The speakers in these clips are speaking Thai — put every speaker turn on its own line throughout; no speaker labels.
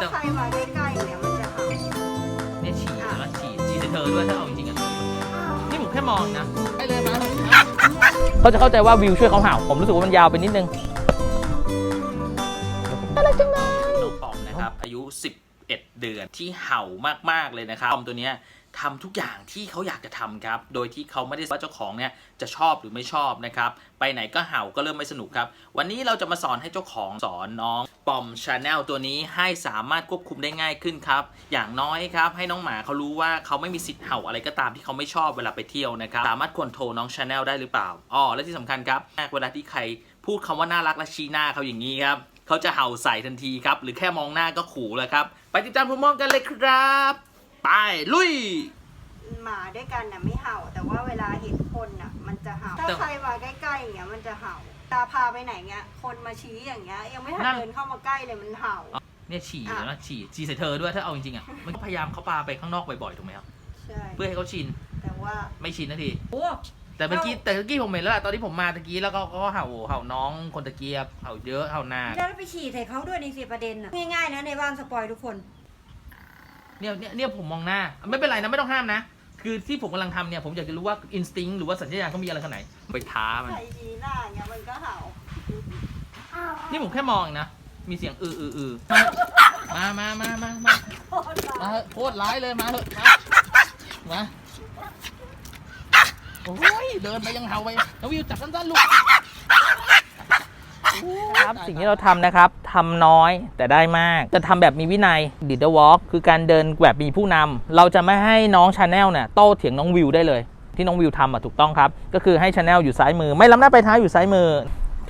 ถ้าใครมาใกล้ๆเนี่ยมันจะเห่า
เนี่ยฉี่แล้วฉี่ฉี่ใส่เธอด้วยถ้าเอาจริงๆอะนี่ผมแค่มองนะไปเลยมาเขาจะเข้าใจว่าวิวช่วยเขาเห่า ผมรู้สึกว่ามันยาวไปนิดนึงน่ารักจังเลยน้องปอมนะครับ อายุ 11 เดือนที่เห่ามากๆเลยนะครับปอมตัวเนี้ย ทำทุกอย่างที่เขาอยากจะทำครับ โดยที่เขาไม่ได้ว่าเจ้าของเนี่ยจะชอบหรือไม่ชอบนะครับ ไปไหนก็เห่าก็เริ่มไม่สนุกครับ วันนี้เราจะมาสอนให้เจ้าของสอนน้องปอมชาแนลตัวนี้ให้สามารถควบคุมได้ง่ายขึ้นครับ อย่างน้อยครับ ให้น้องหมาเขารู้ว่าเขาไม่มีสิทธิ์เห่าอะไรก็ตามที่เขาไม่ชอบเวลาไปเที่ยวนะครับ สามารถคอนโทรน้องชาแนลได้หรือเปล่าอ๋อและที่สำคัญครับเวลาที่ใครพูดคำว่าน่ารักและชี้หน้าเขาอย่างนี้ครับเขาจะเห่าใส่ทันทีครับหรือแค่มองหน้าก็ขู่แล้วครับไปติดตามพร้อมๆกันเลยครับ ไปลุย
หมาด้วยกันน่ะไม่เห่า แต่ว่าเวลาเห็นคนน่ะ มันจะเห่าถ้า
แต่
ใครมาใกล้ๆอย่างเงี้ยมันจะเห่า ตาพาไปไหนเงี้ย คนมาชี้อย่างเงี้ย ยังไม่ทัน
นั่น
เดินเข้ามาใกล้เลยมันเห่า
เนี่ยฉี่
อะ
แล้วฉี่ฉี่ใส่เธอด้วยถ้าเอาจริงๆอะมันก็พยายามเขาปาไปข้างนอกบ่อยๆถูกไหมครับ
ใช่
เพื่อให้เขาชิน
แต่ว่า
ไม่ชินนาที
โอ้
แต่เมื่อกี้แต่เมื่อกี้ผมเห็นแล้วล่ะตอนที่ผมมาตะกี้แล้วก็เขาก็เห่าเห่าน้องคนตะเกียบเห่าเยอะเห่านา
แล้วไปฉี่ใส่เขาด้วยในสิประเด็นน่ะง่ายๆนะในบ้านสปอยทุกคน
เนี่ยเนี่ยเนี่ยผมมองหน้า ไม่เป็นไรนะไม่ต้องห้ามนะ คือที่ผมกำลังทำเนี่ยผมอยากจะรู้ว่าอินสติ้งหรือว่าสัญชาตญาณเขามีอะไรขนาดไหนไปท้ามัน
ใครชี้หน้าอย่างเงี้ยมันก็เห่า
นี่ผมแค่มองนะ มีเสียงอืออืออือมามามามามา
โคตร
มา
เห่า
เถอะโคตรร้ายเลยมาเถอะมามาโอ้ยเดินไปยังเห่าไปน้องวิวจับสั้นๆลูก ครับสิ่งที่เราทำนะครับทำน้อยแต่ได้มาก จะทำแบบมีวินัยดิดเดอร์วอล์กคือการเดินแบบมีผู้นำเราจะไม่ให้น้องชาแนลเนี่ยโต้เถียงน้องวิวได้เลย ที่น้องวิวทำอะถูกต้องครับ ก็คือให้ชาแนลอยู่ซ้ายมือ ไม่ล้ำหน้าไปท้ายอยู่ซ้ายมือ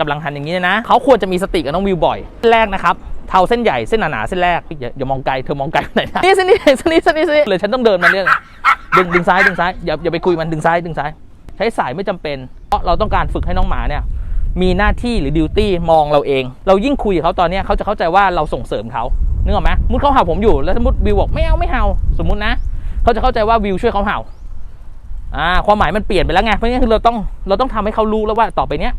กำลังหันอย่างนี้นะเขาควรจะมีสติกับน้องวิวบ่อยแรกนะครับเทาเส้นใหญ่เส้นหนาๆเส้นแรกอย่าอย่ามองไกลเธอมองไกลไปไหนนะนี่เส้นนี้เส้นนี้เส้นนี้เส้นนี้เลยฉันต้องเดินมาเนี่ยดึงดึงซ้ายดึงซ้ายอย่าอย่าไปคุยมันดึงซ้ายดึงซ้าย ใช้สายไม่จำเป็น เพราะเราต้องการฝึกให้น้องหมาเนี่ย มีหน้าที่หรือดิวตี้มองเราเอง เรายิ่งคุยกับเขาตอนนี้เขาจะเข้าใจว่าเราส่งเสริมเขานึกออกไหมมุดเขาเห่าผมอยู่แล้วสมมติวิวบอกไม่เอาไม่เห่าสมมตินะเขาจะเข้าใจว่าวิวช่วยเขาเห่าอ่าความหมายมันเปลี่ยนไปแล้วไงเพราะงั้นคือเราต้องเราต้องทำให้เขารู้แล้วว่าต่อไปเนี้ย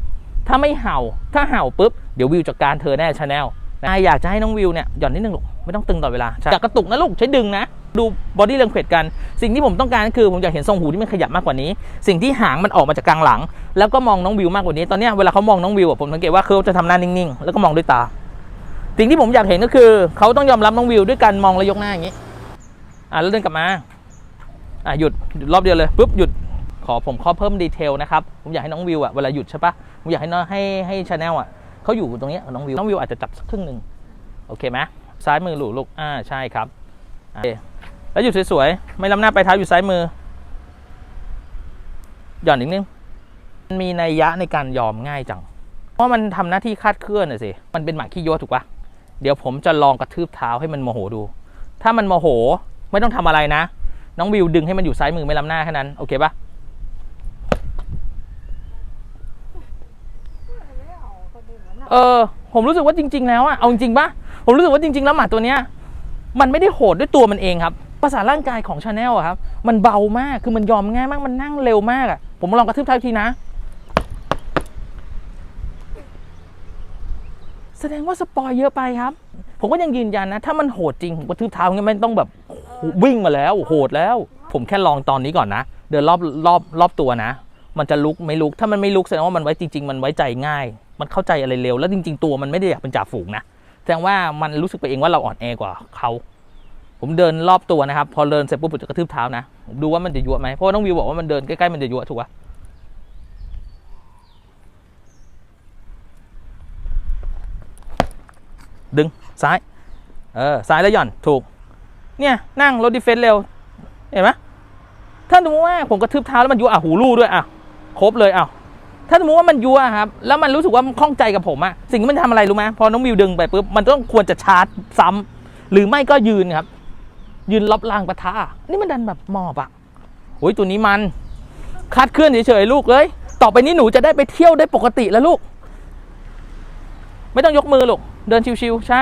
ถ้าไม่เห่าถ้าเห่าปุ๊บเดี๋ยววิวจัดการเธอแน่ชาแนล นะอยากจะให้น้องวิวเนี่ยหย่อนนิดนึงลูกไม่ต้องตึงตลอดเวลาอยากกระตุกนะลูกใช้ดึงนะ ดูบอดี้เ a งเ u กัน สิ่งที่ผมต้องการก็คือผมอยากเห็นทรงหูที่มันขยับมากกว่านี้ สิ่งที่หางมันออกมาจากกลางหลัง แล้วก็มองน้องวิวมากกว่านี้ ตอนเนี้ยเวลาเขามองน้องวิวอะผมสังเกตว่าเขาจะทำหน้านิ่งๆ แล้วก็มองด้วยตา สิ่งที่ผมอยากเห็นก็คือเขาต้องยอมรับน้องวิวด้วยการมองแล้วยกหน้าอย่างนี้ อะแล้วเดินกลับมา อะหยุดหยุดรอบเดียวเลยปุ๊บหยุดขอผมขอเพิ่มดีเทลนะครับ ผมอยากให้น้องวิวอะเวลาหยุดใช่ปะผมอยากให้น้องให้ให้ชาแนลอะ เขาอยู่ตรงนี้น้องวิวน้องวิวอาจจะจับสักครึ่งหนึ่งโอเคไหมซ้ายมือหลูลูกอ่าใช่ครับโอเคแล้วหยุดสวยๆไม่ล้ำหน้าไปเท้าอยู่ซ้ายมือหย่อนนิดนึงมันมีนัยยะในการยอมง่ายจัง เพราะมันทำหน้าที่คาดเคลื่อนน่ะสิมันเป็นหมาขี้ยั่วถูกปะเดี๋ยวผมจะลองกระทืบเท้าให้มันโมโหดู ถ้ามันโมโหไม่ต้องทำอะไรนะ น้องวิวดึงให้มันอยู่ซ้ายมือไม่ล้ำหน้าแค่นั้นโอเคปะ
ไม่เห่าคนอื่นแล้วนะ
เออ ผมรู้สึกว่าจริง ๆ แล้วอะเอาจริงปะผมรู้สึกว่าจริง ๆ แล้วหมาตัวเนี้ยมันไม่ได้โหดด้วยตัวมันเองครับภาษาร่างกายของชาแนลอะครับ มันเบามากคือมันยอมง่ายมากมันนั่งเร็วมากอะผมลองกระทืบเท้าทีนะ แสดงว่าสปอยเยอะไปครับ ผมก็ยังยืนยันนะ ถ้ามันโหดจริงผมกระทืบเท้าเงี้ยไม่ต้องแบบวิ่งมาแล้ว โหดแล้ว ผมแค่ลองตอนนี้ก่อนนะ เดินรอบรอบรอบตัวนะ มันจะลุกไม่ลุก ถ้ามันไม่ลุกแสดงว่ามันไว้จริง ๆ มันไว้ใจง่าย มันเข้าใจอะไรเร็ว แล้วจริง ๆ ตัวมันไม่ได้อยากเป็นจ่าฝูงนะ แสดงว่ามันรู้สึกไปเองว่าเราอ่อนแอกว่าเขาผมเดินรอบตัวนะครับ พอเดินเสร็จปุ๊บผมจะกระทืบเท้านะผมดูว่ามันจะยั่วไหมเพราะว่าน้องวิวบอกว่ามันเดินใกล้ๆมันจะยั่วถูกปะดึงซ้าย เออซ้ายแล้วหย่อนถูก เนี่ยนั่งรถดิเฟนซ์เร็ว เห็นไหมถ้าสมมติว่าผมกระทืบเท้าแล้วมันยั่วอะหูรูด้วยอะ ครบเลยเอะถ้าสมมติว่ามันยั่วครับ แล้วมันรู้สึกว่ามันคล่องใจกับผมอะสิ่งที่มันทำอะไรรู้ไหมพอน้องวิวดึงไปปุ๊บมันต้องควรจะชาร์จซ้ำหรือไม่ก็ยืนครับ ยืนรับรางปะทะนี่มันดันแบบหมอบอะโอ้ยตัวนี้มันคาดเคลื่อนเฉยๆลูกเลยต่อไปนี้หนูจะได้ไปเที่ยวได้ปกติแล้วลูก ไม่ต้องยกมือลูกเดินชิวๆใช่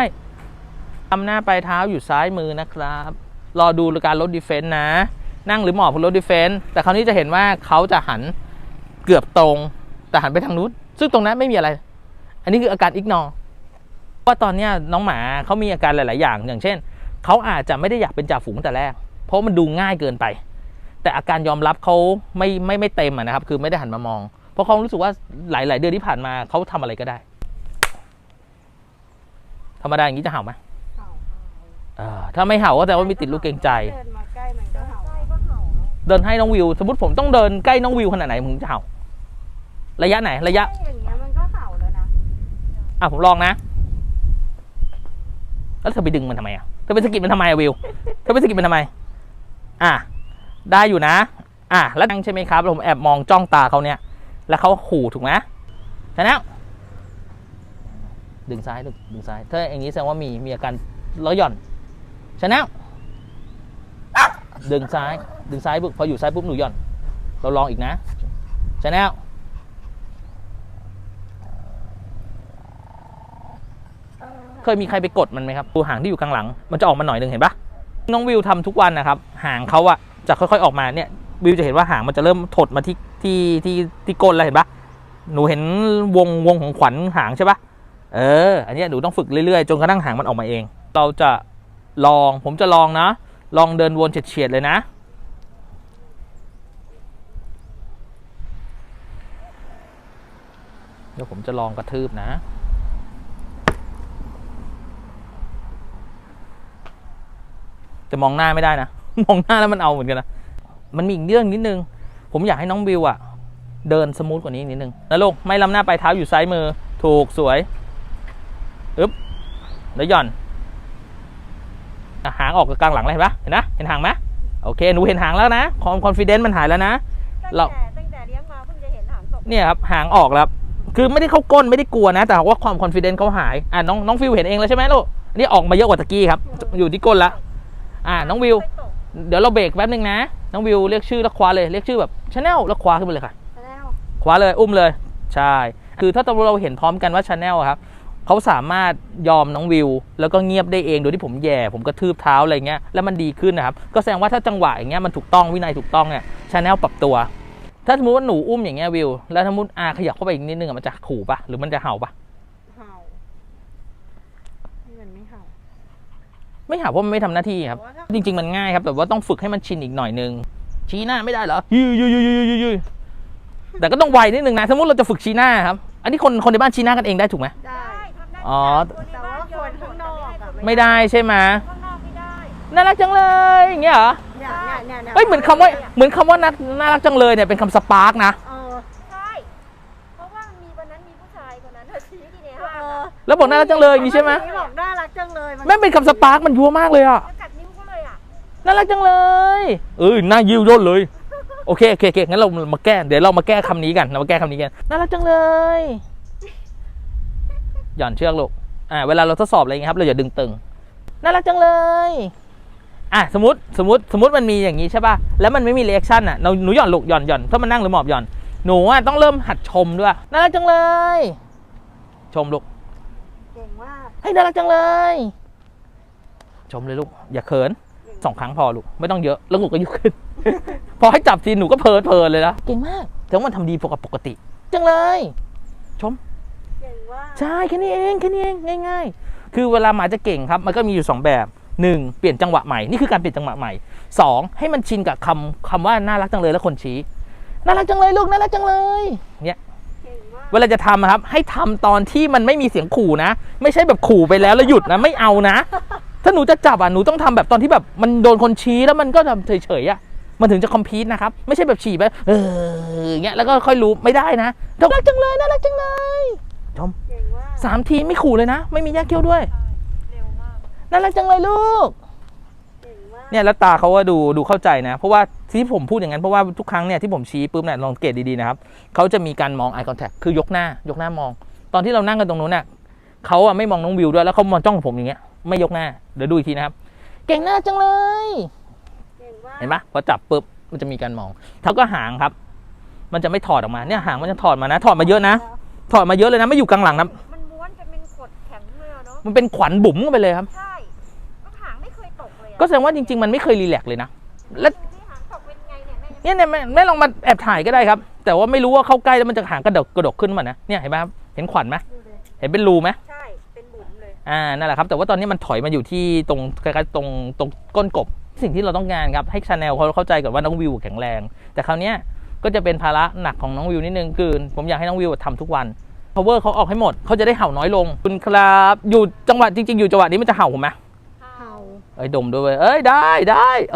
ทำหน้าปลายเท้าอยู่ซ้ายมือนะครับ รอดูการลดดีเฟนต์นะ นั่งหรือหมอบบนรถดีเฟนต์แต่คราวนี้จะเห็นว่าเขาจะหัน เกือบตรง แต่หันไปทางนู้น ซึ่งตรงนั้นไม่มีอะไร อันนี้คืออาการอิกนอว่าตอนเนี้ยน้องหมาเขามีอาการหลาย ๆ อย่าง อย่างเช่น เขาอาจจะไม่ได้อยากเป็นจ่าฝูงแต่แรก เพราะมันดูง่ายเกินไป แต่อาการยอมรับเขาไม่ไม่ไม่เต็มอะนะครับ คือไม่ได้หันมามอง เพราะเขารู้สึกว่าหลาย ๆ เดือนที่ผ่านมาเขาทำอะไรก็ได้ ธรรมดาอย่างนี้จะเห่าไหม
เห่า
เออถ้าไม่เห่าก็แสดงว่ามีติดลูกเกรงใจ
เดินมาใกล้มันก็เห่า
เดินให้น้องวิว สมมติผมต้องเดินใกล้น้องวิวขนาดไหนมึงจะเห่า ระยะไหน ระยะ
อย่างเงี้ยมันก็เห่าแล้วนะ
อะผมลองนะ แล้วเธอไปดึงมันทำไมอะเธอไปสะกิดมันทำไมอะวิวเธอไปสะกิดมันทำไม อะได้อยู่นะ อะแล้วนั่งใช่ไหมครับแล้วผมแอบมองจ้องตาเขาเนี่ย แล้วเขาขู่ถูกไหมใช่แล้วดึงซ้ายดึงดึงซ้ายถ้าอย่างนี้แสดงว่ามีมีอาการล้อหย่อนใช่แล้วดึงซ้าย ดึงซ้ายปุ๊บพออยู่ซ้ายปุ๊บหนูหย่อน เราลองอีกนะใช่แล้ เคยมีใครไปกดมันไหมครับดูหางที่อยู่ข้างหลัง มันจะออกมาหน่อยหนึ่งเห็นปะน้องวิวทำทุกวันนะครับหางเขาอะจะค่อยๆออกมาเนี่ยวิวจะเห็นว่าหางมันจะเริ่มถดมาที่ที่ที่ที่ก้นแล้วเห็นปะหนูเห็นวงวงของขวัญหางใช่ปะเออ อันนี้หนูต้องฝึกเรื่อยๆ จนกระทั่งหางมันออกมาเอง เราจะลองผมจะลองนะ ลองเดินวนเฉียดๆเลยนะ เดี๋ยวผมจะลองกระทืบนะ จะมองหน้าไม่ได้นะ มองหน้าแล้วมันเอาเหมือนกันนะ มันมีอีกเรื่องนิดนึง ผมอยากให้น้องบิวอะเดินสมูทกว่านี้นิดนึงนะลูกไม่ล้ำหน้าปลายเท้าอยู่ซ้ายมือ ถูกสวยอึ๊บแล้วหย่อนอะหางออกกับกลางหลังเลยเห็นปะเห็นนะเห็นหางไหมโอเคหนูเห็นหางแล้วนะความคอนฟ idence มันหายแล้วนะ
ตั้ง
เรา
แต่ตั้งแต่เลี้ยงมาเพิ่งจะเห็นหางตก
เนี่ยครับหางออกแล้วครับคือไม่ได้เข้าก้นไม่ได้กลัวนะ แต่ว่าความคอนฟ idence เขาหายอะน้องน้องฟิวเห็นเองแล้วใช่ไหมลูกอันนี้ออกมาเยอะกว่าตะกี้ครับ อยู่ที่ก้นละ อะน้องวิว
ไม่ตก
เดี๋ยวเราเบรกแป๊บนึงนะ น้องวิวเรียกชื่อแล้วคว้าเลยเรียกชื่อแบบชาแนลแล้วคว้าขึ้นไปเลยค่ะ
แล้ว
คว้าเลยอุ้มเลย ใช่ คือถ้าเราเห็นพร้อมกันว่าชาแนลครับเขาสามารถยอมน้องวิว แล้วก็เงียบได้เองโดยที่ผมแย่ผมก็ทืบเท้าอะไรเงี้ยแล้วมันดีขึ้นนะครับก็แสดงว่าถ้าจังหวะอย่างเงี้ยมันถูกต้องวินัยถูกต้องเนี่ยชาแนลปรับตัว ถ้าสมมติว่าหนูอุ้มอย่างเงี้ยวิว แล้วสมมติอาขยับเข้าไปอีกนิดนึงอะมันจะขู่ปะหรือมันจะเห่าปะ
เห่านี่มันไม่เห่า
ไม่เห่าเพราะมันไม่ทำหน้าที่ครับ จริง ๆ มันง่ายครับ แต่ว่าต้องฝึกให้มันชินอีกหน่อยนึง ชี้หน้าไม่ได้เหรอยืยยืยยืยยืยยืยแต่ก็ต้องไวนิดนึงนะ สมมติเราจะฝึกชี้หน้าครับ อันนี้คนคนในบ้านชี้หน้ากันเองได้ถูกไหม
ได้
ได้ทำได้
อ๋อ
ทุกย่ง
แต่ว่าคนข้างนอกอะ
ไม่ได้ใช่ไหม
ข้างนอกไม่ได้
น่ารักจังเลยอย่างเงี้ยเหรอ
เนี่ยเนี่ยเนี่ยเนี่ย
เฮ้ยเหมือนคำว่าเหมือนคำว่าน่าน่ารักจังเลยเนี่ยเป็นคำสปาร์กนะ
เออ
ใช่เพราะว่ามันมีวันนั้นมีผู้ชายคนนั้นเธอชี้ที่ใน
เอ
ห้าง
อ
อะ
แล้วบอกน่ารักจังเลยอย่างงี้ใช่ไหม
นี่บอก
แม่งเป็นคำสปาร์กมันยัวมากเลยอะ
แล้วกัดนิ้วเขาเลยอะ
น่ารักจังเลยเออหน้ายิ้วย่นเลยโอเคโอเคโอเคงั้นเรามาแก้เดี๋ยวเรามาแก้คำนี้กันเรามาแก้คำนี้กันน่ารักจังเลยหย่อนเชือกลูกอ่าเวลาเราทดสอบอะไรอย่างเงี้ยครับเราอย่าดึงตึงน่ารักจังเลยอะสมมติสมมติสมมติมันมีอย่างนี้ใช่ป่ะแล้วมันไม่มีเรีแอคชั่นอะเราหนูหย่อนลูกหย่อนหย่อนถ้ามันนั่งหรือหมอบหย่อนหนูอะต้องเริ่มหัดชมด้วยน่ารักจังเลย ชมลูก
เก่งมาก
เฮ้ยน่ารักจังเลย ชมเลยลูก อย่าเขินสองครั้งพอลูก ไม่ต้องเยอะแล้วหนูก็ยุกขึ้น พอให้จับทีหนูก็เพลินเพลินเลยนะเก่งมากแต่ว่ามันทำดีกว่าปกติ จังเลย ชม
เก่งว่า
ใช่แค่นี้เองแค่นี้เองง่าย ๆ คือเวลาหมาจะเก่งครับ มันก็มีอยู่สองแบบหนึ่งเปลี่ยนจังหวะใหม่นี่คือการเปลี่ยนจังหวะใหม่สองให้มันชินกับคำคำว่าน่ารักจังเลยแล้วคนชี้น่ารักจังเลยลูกน่ารักจังเลยเนี่ย
เก่งมาก
เวลาจะทำอะครับ ให้ทำตอนที่มันไม่มีเสียงขู่นะ ไม่ใช่แบบขู่ไปแล้วแล้วหยุดนะไม่เอานะ ถ้าหนูจะจับอะหนูต้องทำแบบตอนที่แบบมันโดนคนชี้แล้วมันก็ทำเฉยๆอะมันถึงจะคอมพีทนะครับ ไม่ใช่แบบฉี่ไปเอออย่างเงี้ยแล้วก็ค่อยรู้ไม่ได้นะน่ารักจังเลยน่ารักจังเลยชม
เก่งมาก
สามทีไม่ขู่เลยนะ ไม่มีแยกเกี้ยวด้วย
เร็วมาก
น่ารักจังเลยลูก
เก่งมาก
เนี่ยแล้วตาเขาว่าดูดูเข้าใจนะ เพราะว่าที่ผมพูดอย่างนั้นเพราะว่าทุกครั้งเนี่ยที่ผมชี้ปุ๊บเนี่ยลองสังเกตดีๆนะครับเขาจะมีการมอง eye contact คือยกหน้ายกหน้ามอง ตอนที่เรานั่งกันตรงนู้นน่ะเขาอะไม่มองน้องวิวด้วยแล้วเขามองจ้องผมอย่างเงี้ย ไม่ยกหน้า เดี๋ยวดูอีกทีนะครับ เก่งหน้าจังเลย
เก่งมาก
เห็นปะพอจับปุ๊บมันจะมีการมองเท้าก็หางครับ มันจะไม่ถอดออกมาเนี่ยหางมันจะถอดมานะ ถอดมาเยอะนะ ถอดมาเยอะเลยนะไม่อยู่กลางหลังนะ
มันม้วนจะเป็นขดแข็งเลยอะเนาะ
มันเป็นขวัญบุ๋มเข้าไปเลยครับ
ใช่ก็หางไม่เคยตกเลยอะ
ก็แสดงว่าจริง ๆ มันไม่เคยรีแลกซ์เลยนะแล้ว
ดูที่หางตกเป็นไงเนี่ยแม่
เนี่ยเนี่ยแม่แม่ลองมาแอบถ่ายก็ได้ครับ แต่ว่าไม่รู้ว่าเข้าใกล้แล้วมันจะหางกระดกกระดกขึ้นมานะเนี่ยเห็นไหมครับเห็นขวัญไหม
ดูดิ
เห็นเป็นรูไหม อ่านั่นแหละครับแต่ว่าตอนนี้มันถอยมาอยู่ที่ตรงใกล้ๆตรงตรงก้นกบ สิ่งที่เราต้องการครับให้ชาแนลเขาเข้าใจก่อนว่าน้องวิวแข็งแรง แต่คราวเนี้ยก็จะเป็นภาระหนักของน้องวิวนิดนึงคือผมอยากให้น้องวิวทำทุกวัน power เขาออกให้หมดเขาจะได้เห่าน้อยลง คุณครับอยู่จังหวะจริง ๆ อยู่จังหวะนี้มันจะเห่าผมไหม
เห่า
เอ้ยดมด้วยเว้ยเอ้ยได้ได้เออ